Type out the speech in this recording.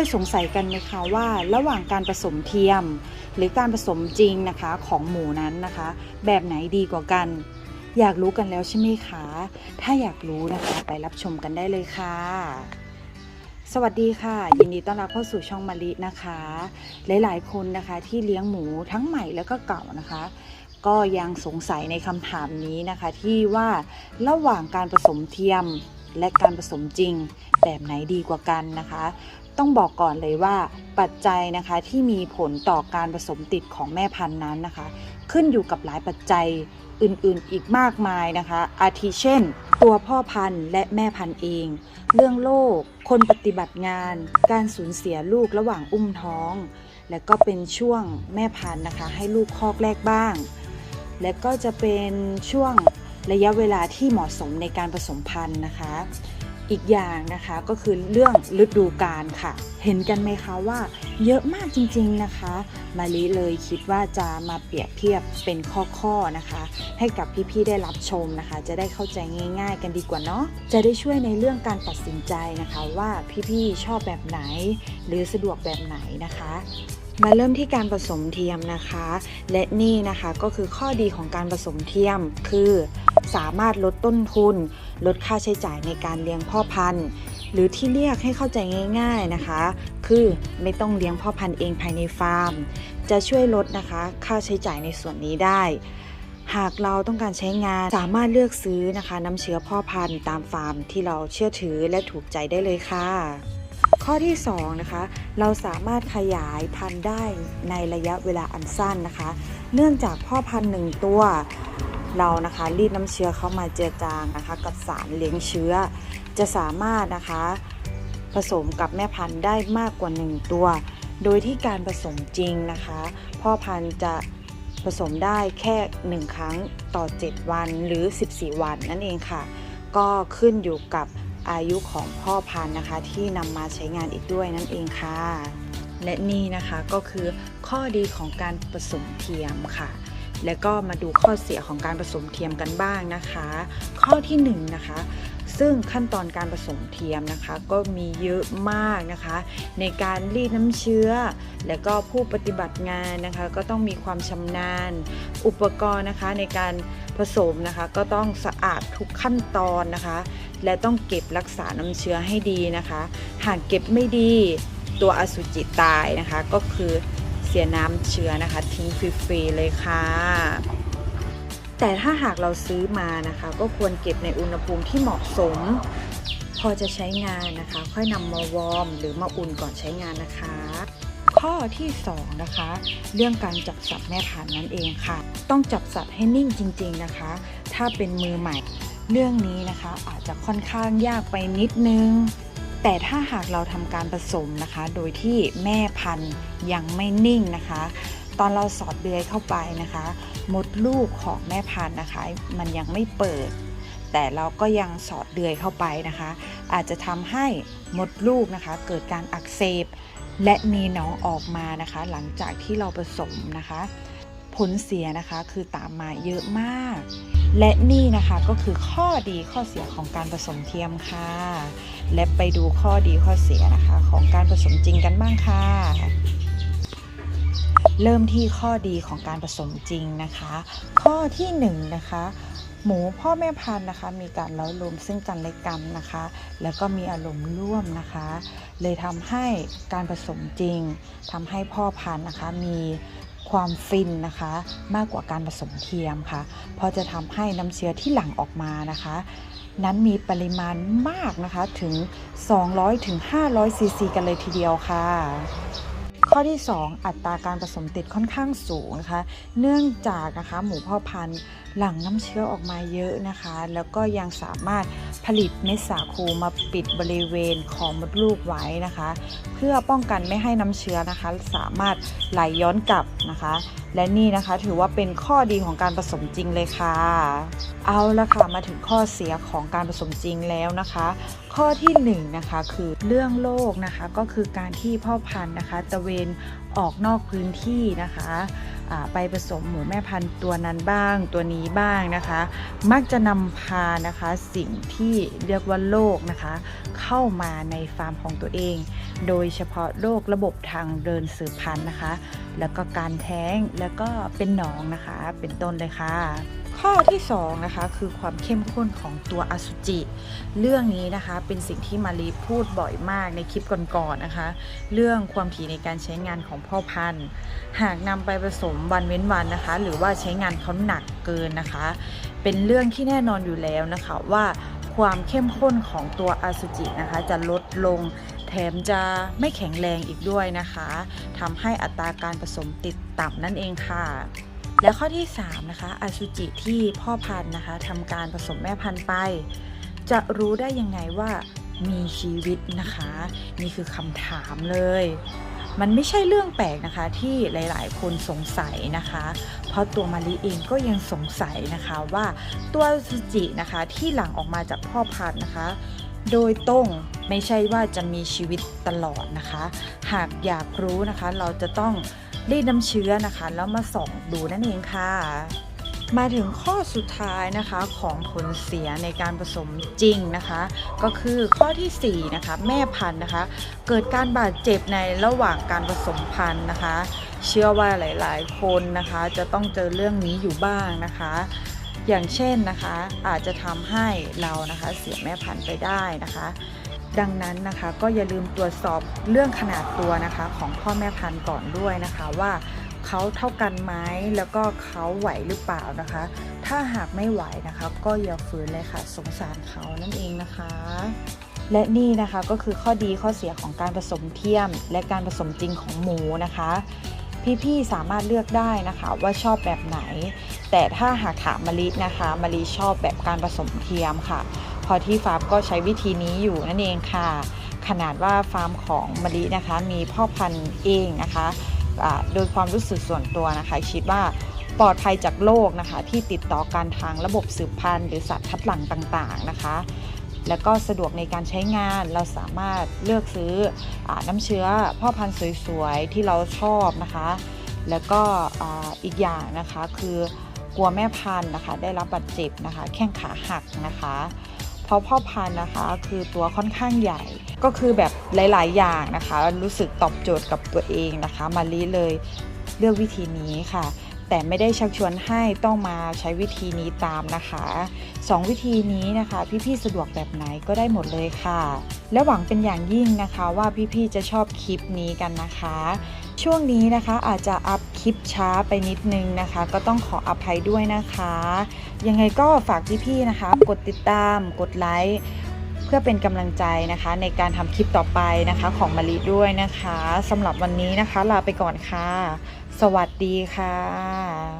ยสงสัยกันไหมคะว่าระหว่างการผสมเทียม หรือการผสมจริงนะคะของหมูนั้นนะคะ แบบไหนดีกว่ากัน อยากรู้กันแล้วใช่ไหมคะ ถ้าอยากรู้นะคะไปรับชมกันได้เลยค่ะ สวัสดีค่ะ ยินดีต้อนรับเข้าสู่ช่องมารินะคะ หลายๆคนนะคะที่เลี้ยงหมูทั้งใหม่แล้วก็เก่านะคะ ก็ยังสงสัยในคำถามนี้นะคะ ที่ว่าระหว่างการผสมเทียมและการผสมจริงแบบไหนดีกว่ากันนะคะ ต้องบอกก่อนเลยว่าปัจจัยนะคะที่มีผลต่อการผสมติดของแม่พันธุ์นั้นนะคะ ขึ้นอยู่กับหลายปัจจัยอื่นๆอีกมากมายนะคะ อาทิเช่น ตัวพ่อพันธุ์และแม่พันธุ์เอง เรื่องโรคคนปฏิบัติงาน การสูญเสียลูกระหว่างอุ้มท้อง และก็เป็นช่วงแม่พันธุ์นะคะ ให้ลูกคอกแรกบ้าง และก็จะเป็นช่วงระยะเวลาที่เหมาะสมในการผสมพันธุ์นะคะ อีกอย่างนะคะก็คือเรื่องฤดูกาลค่ะ เห็นกันไหมคะว่า เยอะมากจริงๆนะคะ มาลิเลยคิดว่าจะมาเปรียบเทียบเป็นข้อๆนะคะ ให้กับพี่ๆได้รับชมนะคะ จะได้เข้าใจง่าย ๆ กันดีกว่าเนาะจะได้ช่วยในเรื่องการตัดสินใจนะคะว่าพี่ๆชอบแบบไหน หรือสะดวกแบบไหนนะคะมาเริ่มที่การผสมเทียมนะคะ และนี่นะคะก็คือข้อดีของการผสมเทียมคือ สามารถลดต้นทุน ลดค่าใช้จ่ายในการเลี้ยงพ่อพันธุ์ หรือที่เรียกให้เข้าใจง่ายๆนะคะ คือไม่ต้องเลี้ยงพ่อพันธุ์เองภายในฟาร์ม จะช่วยลดนะคะค่าใช้จ่ายในส่วนนี้ได้ หากเราต้องการใช้งานสามารถเลือกซื้อนะคะน้ำเชื้อพ่อพันธุ์ตามฟาร์มที่เราเชื่อถือและถูกใจได้เลยค่ะข้อที่2นะคะเราสามารถขยายพันธุ์ได้ในระยะเวลาอันสั้นนะคะ เนื่องจากพ่อพันธุ์หนึ่งตัว เรานะคะรีดน้ำเชื้อเข้ามาเจือจางนะคะ กับสารเลี้ยงเชื้อ จะสามารถนะคะ ผสมกับแม่พันธุ์ได้มากกว่า 1 ตัว โดยที่การผสมจริงนะคะ พ่อพันธุ์จะผสมได้แค่ 1 ครั้งต่อ 7 วันหรือ 14 วันนั่นเองค่ะ ก็ขึ้นอยู่กับอายุของพ่อพันธุ์นะคะ ที่นำมาใช้งานอีกด้วยนั่นเองค่ะ และนี่นะคะก็คือข้อดีของการผสมเทียมค่ะ แล้วก็มาดูข้อเสียของการผสมเทียมกันบ้างนะคะ ข้อที่1นงนะคะซึ่งขั้นตอนการผสมเทียมนะคะ ก็มีเยอะมากนะคะ ในการรีดน้ำเชื้อ และก็ผู้ปฏิบัติงานนะคะ ก็ต้องมีความชำนาญ อุปกรณ์นะคะในการผสมนะคะ ก็ต้องสะอาดทุกขั้นตอนนะคะ และต้องเก็บรักษาน้ำเชื้อให้ดีนะคะ หากเก็บไม่ดีตัวอสุจิตายนะคะ ก็คือ เสียน้ำเชื้อนะคะ ทิ้งฟรีๆเลยค่ะ แต่ถ้าหากเราซื้อมานะคะ ก็ควรเก็บในอุณหภูมิที่เหมาะสม พอจะใช้งานนะคะ ค่อยนำมาวอร์มหรือมาอุ่นก่อนใช้งานนะคะ ข้อที่ 2 นะคะ เรื่องการจับสัตว์แม่พันธุ์นั่นเองค่ะ ต้องจับสัตว์ให้นิ่งจริง ๆนะคะ ถ้าเป็นมือใหม่ เรื่องนี้นะคะอาจจะค่อนข้างยากไปนิดนึง แต่ถ้าหากเราทำการผสมนะคะ โดยที่แม่พันธุ์ยังไม่นิ่งนะคะ ตอนเราสอดเดือยเข้าไปนะคะ มดลูกของแม่พันธุ์นะคะ มันยังไม่เปิด แต่เราก็ยังสอดเดือยเข้าไปนะคะ อาจจะทำให้มดลูกนะคะ เกิดการอักเสบและมีหน้องออกมานะคะ หลังจากที่เราผสมนะคะ ผลเสียนะคะคือตามมาเยอะมาก และนี่นะคะก็คือข้อดีข้อเสียของการผสมเทียมค่ะ และไปดูข้อดีข้อเสียนะคะ ของการผสมจริงกันบ้างค่ะ เริ่มที่ข้อดีของการผสมจริงนะคะ ข้อที่1นงนะคะหมูพ่อแม่พันธุ์นะคะ มีการเล้าลมซึ่งกันและกันนะคะ แล้วก็มีอารมณ์ร่วมนะคะ เลยทำให้การผสมจริงทำให้พ่อพันธุ์นะคะ มี ความฟินนะคะ มากกว่าการผสมเทียมค่ะ เพราะจะทำให้น้ำเชื้อที่หลั่งออกมานะคะ นั้นมีปริมาณมากนะคะถึง 200ถึง500ซีซีกันเลยทีเดียวค่ะข้อที่ 2 อัตราการผสมติดค่อนข้างสูงนะคะ เนื่องจากนะคะหมูพ่อพันธุ์หลั่งน้ำเชื้อออกมาเยอะนะคะ แล้วก็ยังสามารถผลิตเม็ดสาคูมาปิดบริเวณของมดลูกไว้นะคะ เพื่อป้องกันไม่ให้น้ำเชื้อนะคะ สามารถไหลย้อนกลับ นะคะ และนี่นะคะถือว่าเป็นข้อดีของการผสมจริงเลยค่ะ เอาละค่ะมาถึงข้อเสียของการผสมจริงแล้วนะคะ ข้อที่หนึ่งนะคะคือเรื่องโรคนะคะก็คือการที่พ่อพันธุ์นะคะตะเวน ออกนอกพื้นที่นะคะไปผสมหมูแม่พันธุ์ตัวนั้นบ้างตัวนี้บ้างนะคะ มักจะนำพานะคะสิ่งที่เรียกว่าโรคนะคะ เข้ามาในฟาร์มของตัวเอง โดยเฉพาะโรคระบบทางเดินสืบพันธุ์นะคะ แล้วก็การแท้งแล้วก็เป็นหนองนะคะ เป็นต้นเลยค่ะ ข้อที่2นะคะคือความเข้มข้นของตัวอสุจิ เรื่องนี้นะคะเป็นสิ่งที่มารีพูดบ่อยมากในคลิปก่อนๆนะคะ เรื่องความถี่ในการใช้งานของพ่อพันธุ์ หากนำไปผสมวันเว้นวันนะคะ หรือว่าใช้งานเขาหนักเกินนะคะ เป็นเรื่องที่แน่นอนอยู่แล้วนะคะว่าความเข้มข้นของตัวอสุจินะคะ จะลดลงแถมจะไม่แข็งแรงอีกด้วยนะคะทำให้อัตราการผสมติดต่ำนั่นเองค่ะ และข้อที่ 3 นะคะอสุจิที่พ่อพันธุ์นะคะทำการผสมแม่พันธุ์ไป จะรู้ได้ยังไงว่ามีชีวิตนะคะ นี่คือคำถามเลย มันไม่ใช่เรื่องแปลกนะคะที่หลายๆ คนสงสัยนะคะ เพราะตัวมารีเองก็ยังสงสัยนะคะว่าตัวอสุจินะคะที่หลั่งออกมาจากพ่อพันธุ์นะคะ โดยตรงไม่ใช่ว่าจะมีชีวิตตลอดนะคะ หากอยากรู้นะคะเราจะต้อง รีดน้ำเชื้อนะคะ แล้วมาส่องดูนั่นเองค่ะ มาถึงข้อสุดท้ายนะคะของผลเสียในการผสมจริงนะคะ ก็คือข้อทีสี่4นะคะแม่พันธุ์นะคะ เกิดการบาดเจ็บในระหว่างการผสมพันธุ์นะคะ เชื่อว่าหลาย ๆ คนนะคะ จะต้องเจอเรื่องนี้อยู่บ้างนะคะอย่างเช่นนะคะอาจจะทำให้เรานะคะเสียแม่พันธุ์ไปได้นะคะ ดังนั้นนะคะก็อย่าลืมตรวจสอบเรื่องขนาดตัวนะคะของพ่อแม่พันธุ์ก่อนด้วยนะคะว่าเขาเท่ากันไหมแล้วก็เขาไหวหรือเปล่านะคะ ถ้าหากไม่ไหวนะคะก็อย่าฝืนเลยค่ะสงสารเขานั่นเองนะคะ และนี่นะคะก็คือข้อดีข้อเสียของการผสมเทียม และการผสมจริงของหมูนะคะพี่ๆสามารถเลือกได้นะคะว่าชอบแบบไหน แต่ถ้าหากถามมะลินะคะมะลิชอบแบบการผสมเทียมค่ะ พอที่ฟาร์มก็ใช้วิธีนี้อยู่นั่นเองค่ะ ขนาดว่าฟาร์มของมะลินะคะ มีพ่อพันธุ์เองนะคะโดยความรู้สึกส่วนตัวนะคะ คิดว่าปลอดภัยจากโรคนะคะ ที่ติดต่อการทางระบบสืบพันธุ์หรือสัตว์คัดหลั่งต่างๆนะคะแล้วก็สะดวกในการใช้งานเราสามารถเลือกซื้ออน้ำเชื้อพ่อพันธุ์สวยๆ ที่เราชอบนะคะ แล้วก็อีกอย่างนะคะคือกลัวแม่พันธุ์นะคะ ได้รับบาดเจ็บนะคะ แข้งขาหักนะคะ เพราะพ่อพันธุ์นะคะ คือตัวค่อนข้างใหญ่ ก็คือแบบหลาย ๆ อย่างนะคะ รู้สึกตอบโจทย์กับตัวเองนะคะ มาลีเลยเลือกวิธีนี้ค่ะ แต่ไม่ได้ชักชวนให้ต้องมาใช้วิธีนี้ตามนะคะสองวิธีนี้นะคะ พี่ๆสะดวกแบบไหนก็ได้หมดเลยค่ะ และหวังเป็นอย่างยิ่งนะคะว่าพี่ๆจะชอบคลิปนี้กันนะคะ ช่วงนี้นะคะอาจจะอัพคลิปช้าไปนิดนึงนะคะ ก็ต้องขออภัยด้วยนะคะ ยังไงก็ฝากพี่ๆนะคะ กดติดตาม กดไลค์เพื่อเป็นกำลังใจนะคะ ในการทำคลิปต่อไปนะคะของมารีด้วยนะคะสำหรับวันนี้นะคะ ลาไปก่อนค่ะ สวัสดีค่ะ